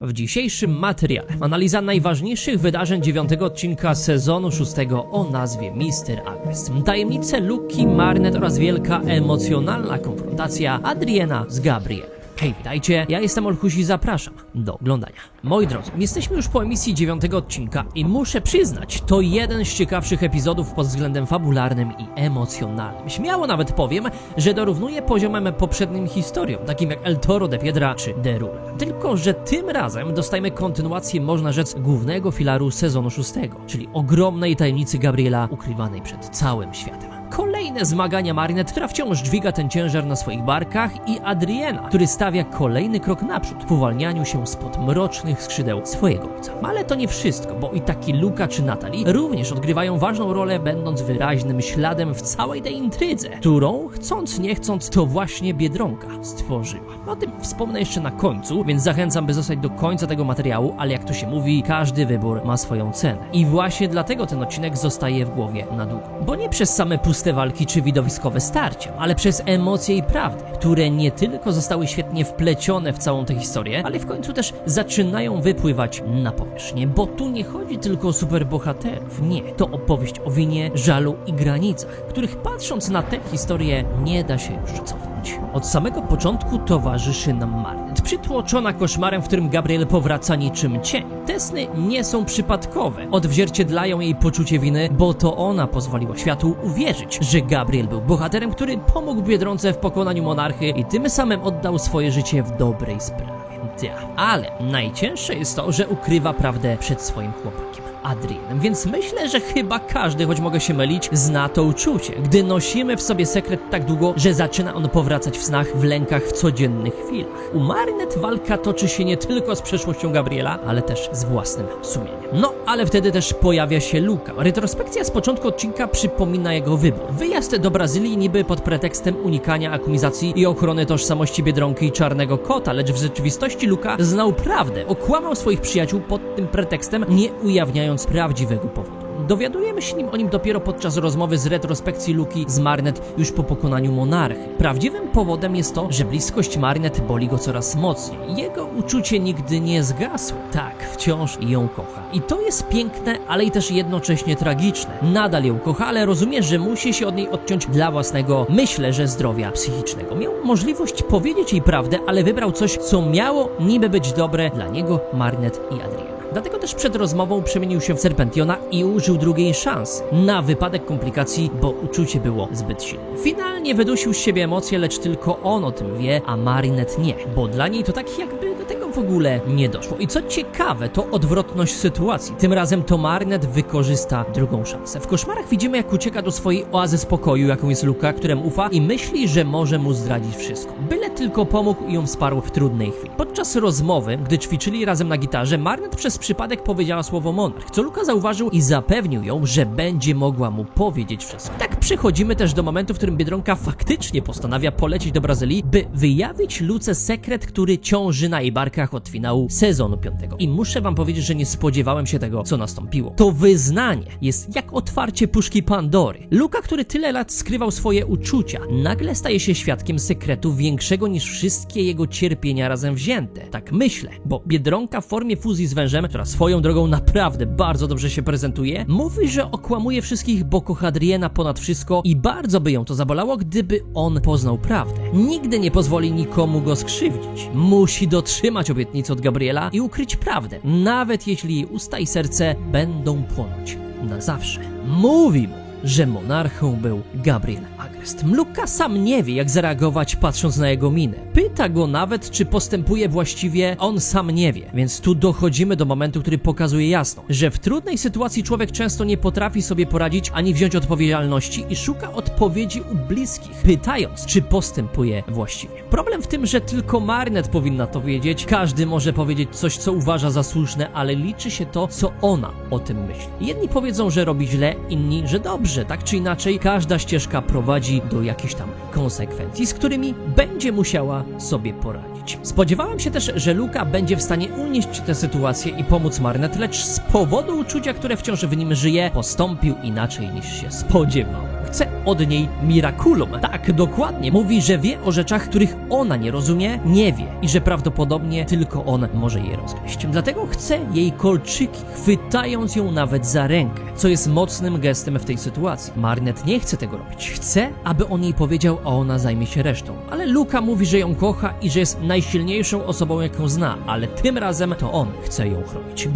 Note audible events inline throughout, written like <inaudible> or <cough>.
W dzisiejszym materiale analiza najważniejszych wydarzeń dziewiątego odcinka sezonu szóstego o nazwie Mister Agnes. Tajemnice Luki, Marnet oraz wielka emocjonalna konfrontacja Adriana z Gabrielem. Hej, witajcie, ja jestem Olkuś i zapraszam do oglądania. Moi drodzy, jesteśmy już po emisji dziewiątego odcinka i muszę przyznać, to jeden z ciekawszych epizodów pod względem fabularnym i emocjonalnym. Śmiało nawet powiem, że dorównuje poziomem poprzednim historiom, takim jak El Toro de Piedra czy The Rule. Tylko, że tym razem dostajemy kontynuację, można rzec, głównego filaru sezonu szóstego, czyli ogromnej tajemnicy Gabriela ukrywanej przed całym światem. Kolejne zmagania Marinette, która wciąż dźwiga ten ciężar na swoich barkach i Adriena, który stawia kolejny krok naprzód w uwalnianiu się spod mrocznych skrzydeł swojego ojca. Ale to nie wszystko, bo i taki Luka czy Natalie również odgrywają ważną rolę, będąc wyraźnym śladem w całej tej intrydze, którą, chcąc nie chcąc, to właśnie Biedronka stworzyła. O tym wspomnę jeszcze na końcu, więc zachęcam, by zostać do końca tego materiału, ale jak to się mówi, każdy wybór ma swoją cenę. I właśnie dlatego ten odcinek zostaje w głowie na długo. Bo nie przez same puste walki czy widowiskowe starcia, ale przez emocje i prawdę, które nie tylko zostały świetnie wplecione w całą tę historię, ale w końcu też zaczynają wypływać na powierzchnię. Bo tu nie chodzi tylko o superbohaterów, nie. To opowieść o winie, żalu i granicach, których patrząc na tę historię nie da się już cofnąć. Od samego początku towarzyszy nam Marnet, przytłoczona koszmarem, w którym Gabriel powraca niczym cień. Te sny nie są przypadkowe, odzwierciedlają jej poczucie winy, bo to ona pozwoliła światu uwierzyć, że Gabriel był bohaterem, który pomógł Biedronce w pokonaniu monarchy i tym samym oddał swoje życie w dobrej sprawie. Ja. Ale najcięższe jest to, że ukrywa prawdę przed swoim chłopakiem. Więc myślę, że chyba każdy, choć mogę się mylić, zna to uczucie, gdy nosimy w sobie sekret tak długo, że zaczyna on powracać w snach, w lękach, w codziennych chwilach. U Marynet walka toczy się nie tylko z przeszłością Gabriela, ale też z własnym sumieniem. No, ale wtedy też pojawia się Luka. Retrospekcja z początku odcinka przypomina jego wybór. Wyjazd do Brazylii niby pod pretekstem unikania akumizacji i ochrony tożsamości Biedronki i Czarnego Kota, lecz w rzeczywistości Luka znał prawdę, okłamał swoich przyjaciół pod tym pretekstem, nie ujawniając prawdziwego powodu. Dowiadujemy się nim o nim dopiero podczas rozmowy z retrospekcji Luki z Marnet już po pokonaniu monarchy. Prawdziwym powodem jest to, że bliskość Marnet boli go coraz mocniej. Jego uczucie nigdy nie zgasło. Tak, wciąż ją kocha. I to jest piękne, ale i też jednocześnie tragiczne. Nadal ją kocha, ale rozumie, że musi się od niej odciąć dla własnego, myślę, że zdrowia psychicznego. Miał możliwość powiedzieć jej prawdę, ale wybrał coś, co miało niby być dobre dla niego, Marnet i Adriana. Dlatego też przed rozmową przemienił się w Serpentiona i użył drugiej szansy na wypadek komplikacji, bo uczucie było zbyt silne. Finalnie wydusił z siebie emocje, lecz tylko on o tym wie, a Marinette nie, bo dla niej to tak jakby do tego w ogóle nie doszło. I co ciekawe, to odwrotność sytuacji. Tym razem to Marinette wykorzysta drugą szansę. W koszmarach widzimy, jak ucieka do swojej oazy spokoju, jaką jest Luka, któremu ufa i myśli, że może mu zdradzić wszystko. Byle tylko pomógł i ją wsparł w trudnej chwili. Podczas rozmowy, gdy ćwiczyli razem na gitarze, Marnet przez przypadek powiedziała słowo monarch, co Luka zauważył i zapewnił ją, że będzie mogła mu powiedzieć wszystko. Tak przechodzimy też do momentu, w którym Biedronka faktycznie postanawia polecieć do Brazylii, by wyjawić Luce sekret, który ciąży na jej barkach od finału sezonu piątego. I muszę wam powiedzieć, że nie spodziewałem się tego, co nastąpiło. To wyznanie jest jak otwarcie puszki Pandory. Luka, który tyle lat skrywał swoje uczucia, nagle staje się świadkiem sekretu większego niż wszystkie jego cierpienia razem wzięte. Tak myślę, bo Biedronka w formie fuzji z wężem, która swoją drogą naprawdę bardzo dobrze się prezentuje, mówi, że okłamuje wszystkich, bo kocha Adriena ponad wszystko i bardzo by ją to zabolało, gdyby on poznał prawdę. Nigdy nie pozwoli nikomu go skrzywdzić. Musi dotrzymać obietnicy od Gabriela i ukryć prawdę, nawet jeśli usta i serce będą płonąć na zawsze. Mówi mu, że monarchą był Gabriel Agrest. Mluka sam nie wie, jak zareagować, patrząc na jego minę. Pyta go nawet, czy postępuje właściwie, on sam nie wie. Więc tu dochodzimy do momentu, który pokazuje jasno, że w trudnej sytuacji człowiek często nie potrafi sobie poradzić ani wziąć odpowiedzialności i szuka odpowiedzi u bliskich, pytając, czy postępuje właściwie. Problem w tym, że tylko Marnet powinna to wiedzieć. Każdy może powiedzieć coś, co uważa za słuszne, ale liczy się to, co ona o tym myśli. Jedni powiedzą, że robi źle, inni, że dobrze. Tak czy inaczej, każda ścieżka prowadzi do jakichś tam konsekwencji, z którymi będzie musiała sobie poradzić. Spodziewałem się też, że Luka będzie w stanie unieść tę sytuację i pomóc Marnet, lecz z powodu uczucia, które wciąż w nim żyje, postąpił inaczej niż się spodziewał. Chcę od niej Miraculum. Tak, dokładnie. Mówi, że wie o rzeczach, których ona nie rozumie, nie wie i że prawdopodobnie tylko on może je rozgryźć. Dlatego chce jej kolczyki, chwytając ją nawet za rękę, co jest mocnym gestem w tej sytuacji. Marnet nie chce tego robić. Chce, aby on jej powiedział, a ona zajmie się resztą. Ale Luka mówi, że ją kocha i że jest najsilniejszą osobą, jaką zna, ale tym razem to on chce ją chronić.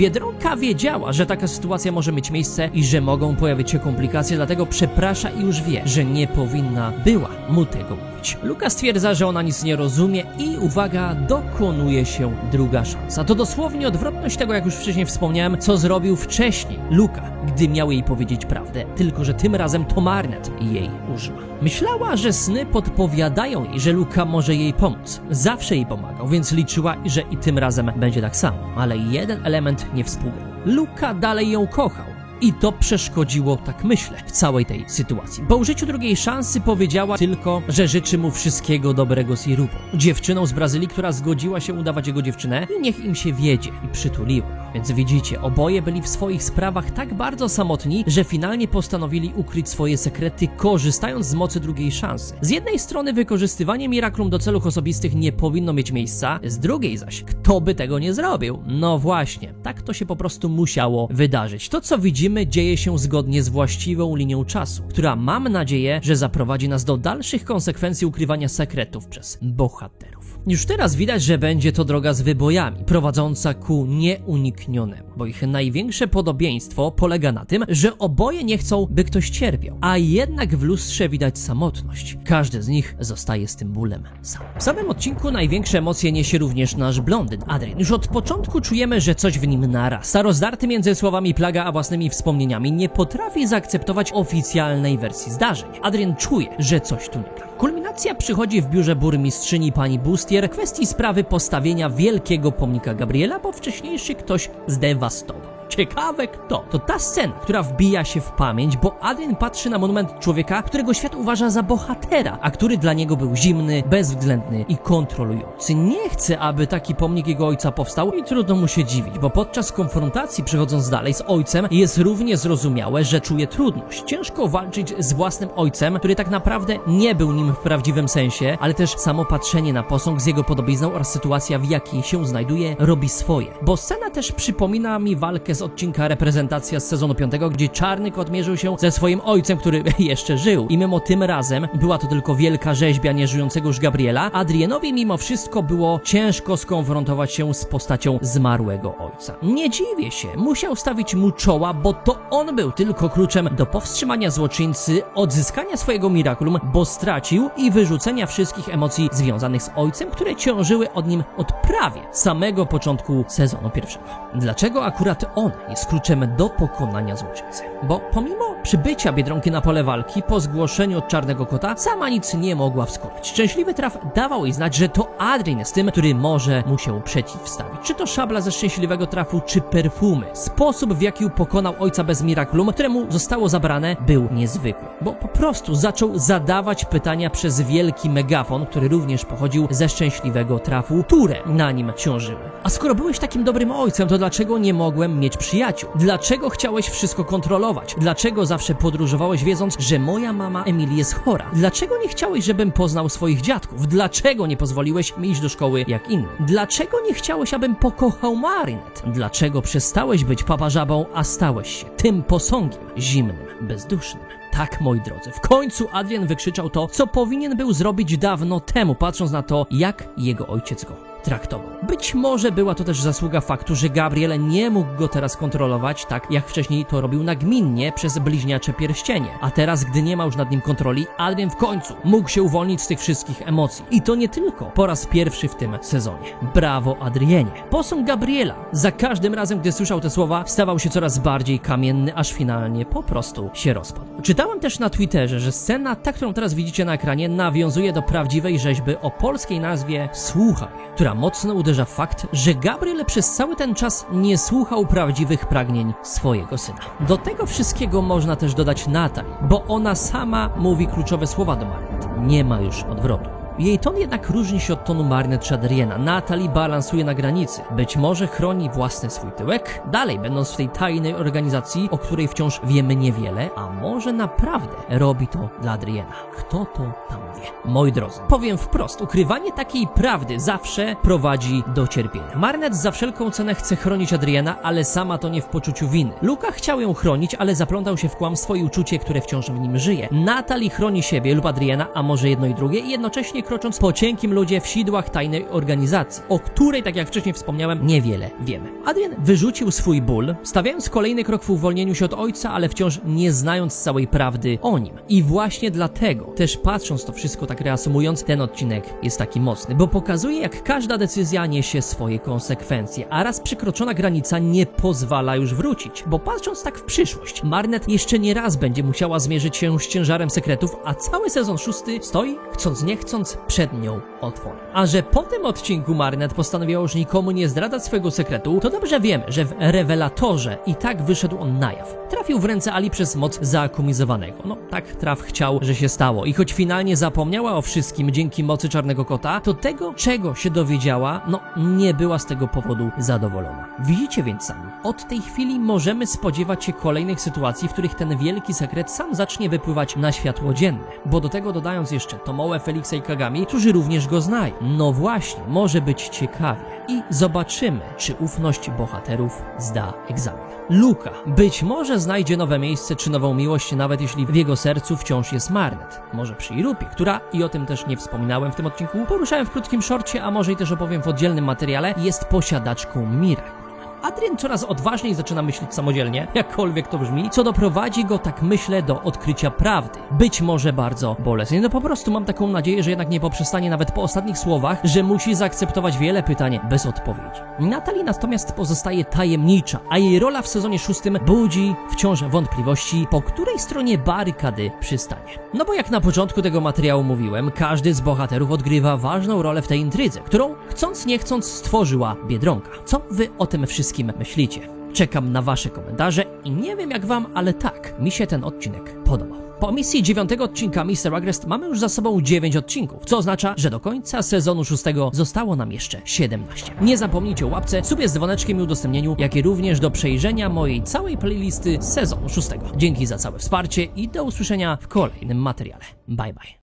Biedronka wiedziała, że taka sytuacja może mieć miejsce i że mogą pojawić się komplikacje, dlatego przeprasza i już wie, że nie powinna była mu tego mówić. Luka stwierdza, że ona nic nie rozumie i uwaga, dokonuje się druga szansa. To dosłownie odwrotność tego, jak już wcześniej wspomniałem, co zrobił wcześniej Luka, gdy miał jej powiedzieć prawdę, tylko że tym razem to Marnet jej użyła. Myślała, że sny podpowiadają jej, że Luka może jej pomóc. Zawsze jej pomagał, więc liczyła, że i tym razem będzie tak samo. Ale jeden element nie współgrał. Luka dalej ją kochał. I to przeszkodziło, tak myślę, w całej tej sytuacji. Po użyciu drugiej szansy powiedziała tylko, że życzy mu wszystkiego dobrego z Irupą. Dziewczyną z Brazylii, która zgodziła się udawać jego dziewczynę i niech im się wiedzie i przytuliła. Więc widzicie, oboje byli w swoich sprawach tak bardzo samotni, że finalnie postanowili ukryć swoje sekrety, korzystając z mocy drugiej szansy. Z jednej strony wykorzystywanie Miraklum do celów osobistych nie powinno mieć miejsca, z drugiej zaś, kto by tego nie zrobił? No właśnie, tak to się po prostu musiało wydarzyć. To, co widzimy, dzieje się zgodnie z właściwą linią czasu, która mam nadzieję, że zaprowadzi nas do dalszych konsekwencji ukrywania sekretów przez bohaterów. Już teraz widać, że będzie to droga z wybojami, prowadząca ku nieuniknionemu, bo ich największe podobieństwo polega na tym, że oboje nie chcą, by ktoś cierpiał, a jednak w lustrze widać samotność. Każdy z nich zostaje z tym bólem sam. W samym odcinku największe emocje niesie również nasz blondyn, Adrian. Już od początku czujemy, że coś w nim narasta. Rozdarty między słowami plaga a własnymi wspomnieniami nie potrafi zaakceptować oficjalnej wersji zdarzeń. Adrian czuje, że coś tu nie gra. Kulminacja przychodzi w biurze burmistrzyni pani Bustier kwestii sprawy postawienia wielkiego pomnika Gabriela, bo wcześniejszy ktoś zdewastował. Ciekawe kto. To ta scena, która wbija się w pamięć, bo Adrian patrzy na monument człowieka, którego świat uważa za bohatera, a który dla niego był zimny, bezwzględny i kontrolujący. Nie chce, aby taki pomnik jego ojca powstał i trudno mu się dziwić, bo podczas konfrontacji przechodząc dalej z ojcem jest równie zrozumiałe, że czuje trudność. Ciężko walczyć z własnym ojcem, który tak naprawdę nie był nim w prawdziwym sensie, ale też samo patrzenie na posąg z jego podobizną oraz sytuacja, w jakiej się znajduje, robi swoje. Bo scena też przypomina mi walkę z odcinka Reprezentacja z sezonu 5, gdzie Czarny Kot mierzył się ze swoim ojcem, który <laughs> jeszcze żył. I mimo tym razem była to tylko wielka rzeźbia nieżyjącego już Gabriela, Adrianowi mimo wszystko było ciężko skonfrontować się z postacią zmarłego ojca. Nie dziwię się, musiał stawić mu czoła, bo to on był tylko kluczem do powstrzymania złoczyńcy, odzyskania swojego Miraculum, bo stracił i wyrzucenia wszystkich emocji związanych z ojcem, które ciążyły od nim od prawie samego początku sezonu pierwszego. Dlaczego akurat on jest kluczem do pokonania złoczyńcy? Bo pomimo przybycia Biedronki na pole walki po zgłoszeniu od Czarnego Kota, sama nic nie mogła wskuwać. Szczęśliwy traf dawał jej znać, że to Adrian jest tym, który może mu się przeciwstawić. Czy to szabla ze szczęśliwego trafu, czy perfumy. Sposób, w jaki pokonał ojca bez Miraculum, któremu zostało zabrane, był niezwykły. Bo po prostu zaczął zadawać pytania przez wielki megafon, który również pochodził ze szczęśliwego trafu, które na nim ciążyły. A skoro byłeś takim dobrym ojcem, to dlaczego nie mogłem mieć przyjaciół? Dlaczego chciałeś wszystko kontrolować? Dlaczego zawsze podróżowałeś wiedząc, że moja mama Emily jest chora? Dlaczego nie chciałeś, żebym poznał swoich dziadków? Dlaczego nie pozwoliłeś mi iść do szkoły jak inni? Dlaczego nie chciałeś, abym pokochał Marinette? Dlaczego przestałeś być papażabą, a stałeś się tym posągiem zimnym, bezdusznym? Tak, moi drodzy, w końcu Adrian wykrzyczał to, co powinien był zrobić dawno temu, patrząc na to, jak jego ojciec go traktował. Być może była to też zasługa faktu, że Gabriel nie mógł go teraz kontrolować, tak jak wcześniej to robił nagminnie przez bliźniacze pierścienie. A teraz, gdy nie ma już nad nim kontroli, Adrian w końcu mógł się uwolnić z tych wszystkich emocji. I to nie tylko po raz pierwszy w tym sezonie. Brawo, Adrienie. Posąg Gabriela za każdym razem, gdy słyszał te słowa, stawał się coraz bardziej kamienny, aż finalnie po prostu się rozpadł. Czytałem też na Twitterze, że scena, ta, którą teraz widzicie na ekranie, nawiązuje do prawdziwej rzeźby o polskiej nazwie Słuchaj, która mocno uderza w fakt, że Gabriel przez cały ten czas nie słuchał prawdziwych pragnień swojego syna. Do tego wszystkiego można też dodać Natalii, bo ona sama mówi kluczowe słowa do Margaret. Nie ma już odwrotu. Jej ton jednak różni się od tonu Marnet czy Adriana. Natalie balansuje na granicy. Być może chroni własny swój tyłek, dalej będąc w tej tajnej organizacji, o której wciąż wiemy niewiele, a może naprawdę robi to dla Adriana. Kto to tam wie? Moi drodzy, powiem wprost, ukrywanie takiej prawdy zawsze prowadzi do cierpienia. Marnet za wszelką cenę chce chronić Adriana, ale sama to nie w poczuciu winy. Luka chciał ją chronić, ale zaplątał się w kłamstwo i uczucie, które wciąż w nim żyje. Natalie chroni siebie lub Adriana, a może jedno i drugie, i jednocześnie krocząc po cienkim ludzie w sidłach tajnej organizacji, o której, tak jak wcześniej wspomniałem, niewiele wiemy. Adrian wyrzucił swój ból, stawiając kolejny krok w uwolnieniu się od ojca, ale wciąż nie znając całej prawdy o nim. I właśnie dlatego, też patrząc to wszystko tak reasumując, ten odcinek jest taki mocny, bo pokazuje, jak każda decyzja niesie swoje konsekwencje, a raz przekroczona granica nie pozwala już wrócić, bo patrząc tak w przyszłość, Marnet jeszcze nie raz będzie musiała zmierzyć się z ciężarem sekretów, a cały sezon szósty stoi, chcąc nie chcąc, przed nią otworem. A że po tym odcinku Marnet postanowiła już nikomu nie zdradzać swojego sekretu, to dobrze wiemy, że w rewelatorze i tak wyszedł on na jaw. Trafił w ręce Ali przez moc zaakumizowanego. No, tak traf chciał, że się stało. I choć finalnie zapomniała o wszystkim dzięki mocy Czarnego Kota, to tego, czego się dowiedziała, no, nie była z tego powodu zadowolona. Widzicie więc sami, od tej chwili możemy spodziewać się kolejnych sytuacji, w których ten wielki sekret sam zacznie wypływać na światło dzienne. Bo do tego dodając jeszcze Tomoe, Felixa i Kagami, którzy również go znają. No właśnie, może być ciekawie. I zobaczymy, czy ufność bohaterów zda egzamin. Luka być może znajdzie nowe miejsce czy nową miłość, nawet jeśli w jego sercu wciąż jest Marnet. Może przy Irupie, która, i o tym też nie wspominałem w tym odcinku, poruszałem w krótkim szorcie, a może i też opowiem w oddzielnym materiale, jest posiadaczką Miracle. Adrian coraz odważniej zaczyna myśleć samodzielnie, jakkolwiek to brzmi, co doprowadzi go, tak myślę, do odkrycia prawdy. Być może bardzo bolesnie. No po prostu mam taką nadzieję, że jednak nie poprzestanie nawet po ostatnich słowach, że musi zaakceptować wiele pytań bez odpowiedzi. Natalie natomiast pozostaje tajemnicza, a jej rola w sezonie szóstym budzi wciąż wątpliwości, po której stronie barykady przystanie. No bo jak na początku tego materiału mówiłem, każdy z bohaterów odgrywa ważną rolę w tej intrydze, którą chcąc nie chcąc stworzyła Biedronka. Co wy o tym wszystkim myślicie? Czekam na wasze komentarze i nie wiem jak wam, ale tak, mi się ten odcinek podobał. Po misji dziewiątego odcinka Mr. Agrest mamy już za sobą 9 odcinków, co oznacza, że do końca sezonu szóstego zostało nam jeszcze 17. Nie zapomnijcie o łapce, subie z dzwoneczkiem i udostępnieniu, jak i również do przejrzenia mojej całej playlisty sezonu szóstego. Dzięki za całe wsparcie i do usłyszenia w kolejnym materiale. Bye bye.